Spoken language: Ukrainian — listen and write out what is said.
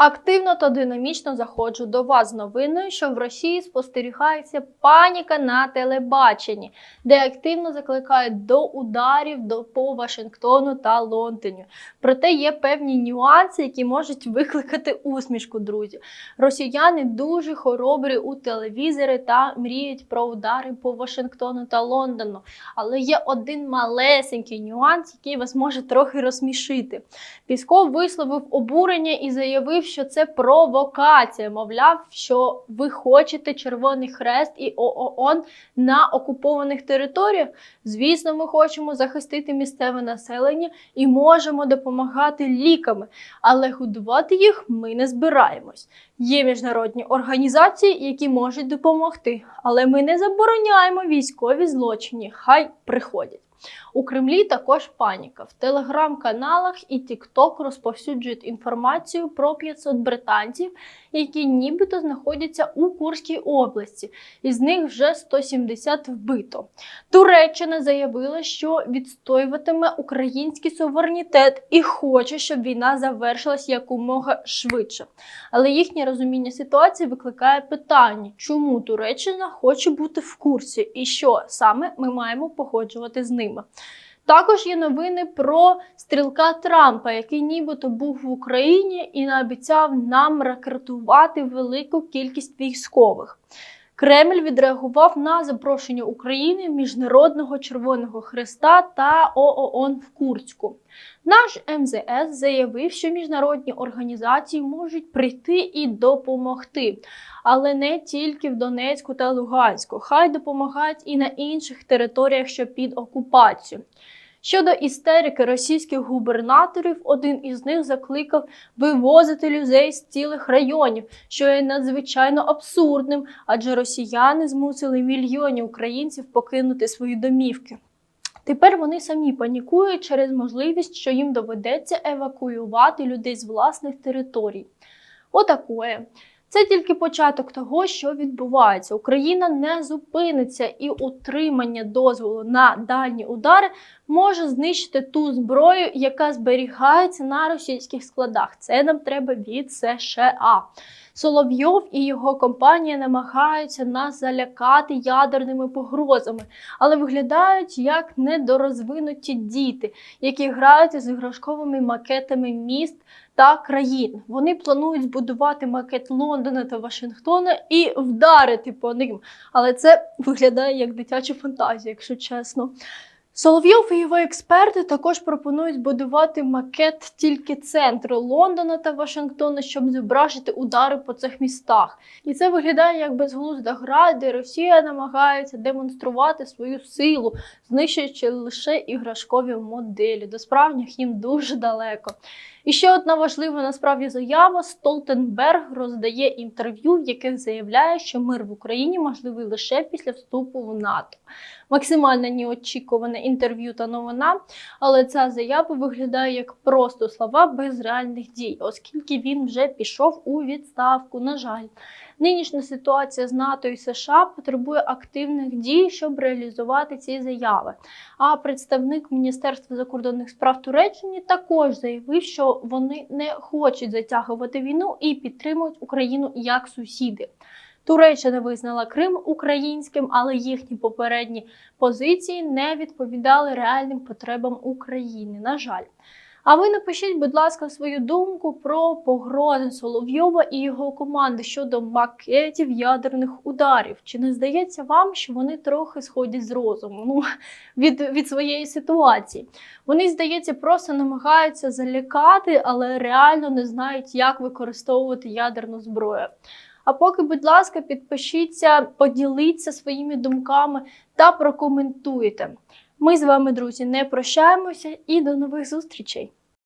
Активно та динамічно заходжу до вас з новиною, що в Росії спостерігається паніка на телебаченні, де активно закликають до ударів до по Вашингтону та Лондоні. Проте є певні нюанси, які можуть викликати усмішку, друзі. Росіяни дуже хоробрі у телевізорі та мріють про удари по Вашингтону та Лондону. Але є один малесенький нюанс, який вас може трохи розсмішити. Пісков висловив обурення і заявив, що це провокація. Мовляв, що ви хочете Червоний Хрест і ООН на окупованих територіях. Звісно, ми хочемо захистити місцеве населення і можемо допомагати ліками, але годувати їх ми не збираємось. Є міжнародні організації, які можуть допомогти, але ми не забороняємо військові злочини. Хай приходять. У Кремлі також паніка. В телеграм-каналах і TikTok розповсюджують інформацію про 500 британців, які нібито знаходяться у Курській області. Із них вже 170 вбито. Туреччина заявила, що відстоюватиме український суверенітет і хоче, щоб війна завершилась якомога швидше. Але їхнє розуміння ситуації викликає питання, чому Туреччина хоче бути в курсі і що саме ми маємо погоджувати з ними. Також є новини про стрілка Трампа, який нібито був в Україні і наобіцяв нам рекрутувати велику кількість військових. Кремль відреагував на запрошення України Міжнародного Червоного Хреста та ООН в Курську. Наш МЗС заявив, що міжнародні організації можуть прийти і допомогти, але не тільки в Донецьку та Луганську. Хай допомагають і на інших територіях, що під окупацією. Щодо істерики російських губернаторів, один із них закликав вивозити людей з цілих районів, що є надзвичайно абсурдним, адже росіяни змусили мільйонів українців покинути свої домівки. Тепер вони самі панікують через можливість, що їм доведеться евакуювати людей з власних територій. Отакое. Це тільки початок того, що відбувається. Україна не зупиниться, і утримання дозволу на дальні удари може знищити ту зброю, яка зберігається на російських складах. Це нам треба від США. Соловйов і його компанія намагаються нас залякати ядерними погрозами, але виглядають як недорозвинуті діти, які граються з іграшковими макетами міст та країн. Вони планують збудувати макет Лондона та Вашингтона і вдарити по ним. Але це виглядає як дитяча фантазія, якщо чесно. Соловйов і його експерти також пропонують будувати макет тільки центру Лондона та Вашингтона, щоб зображити удари по цих містах. І це виглядає як безглузда гра, де Росія намагається демонструвати свою силу, знищуючи лише іграшкові моделі. До справжніх їм дуже далеко. І ще одна важлива насправді заява: Столтенберг роздає інтерв'ю, в яких заявляє, що мир в Україні можливий лише після вступу в НАТО. Максимально неочікуване інтерв'ю та новина, але ця заява виглядає як просто слова без реальних дій, оскільки він вже пішов у відставку. На жаль, нинішня ситуація з НАТО і США потребує активних дій, щоб реалізувати ці заяви. А представник Міністерства закордонних справ Туреччини також заявив, що вони не хочуть затягувати війну і підтримують Україну як сусіди. Туреччина визнала Крим українським, але їхні попередні позиції не відповідали реальним потребам України. На жаль. А ви напишіть, будь ласка, свою думку про погрози Соловйова і його команди щодо макетів ядерних ударів. Чи не здається вам, що вони трохи сходять з розуму ну, від, від своєї ситуації? Вони, здається, просто намагаються залякати, але реально не знають, як використовувати ядерну зброю. А поки, будь ласка, підпишіться, поділіться своїми думками та прокоментуйте. Ми з вами, друзі, не прощаємося і до нових зустрічей!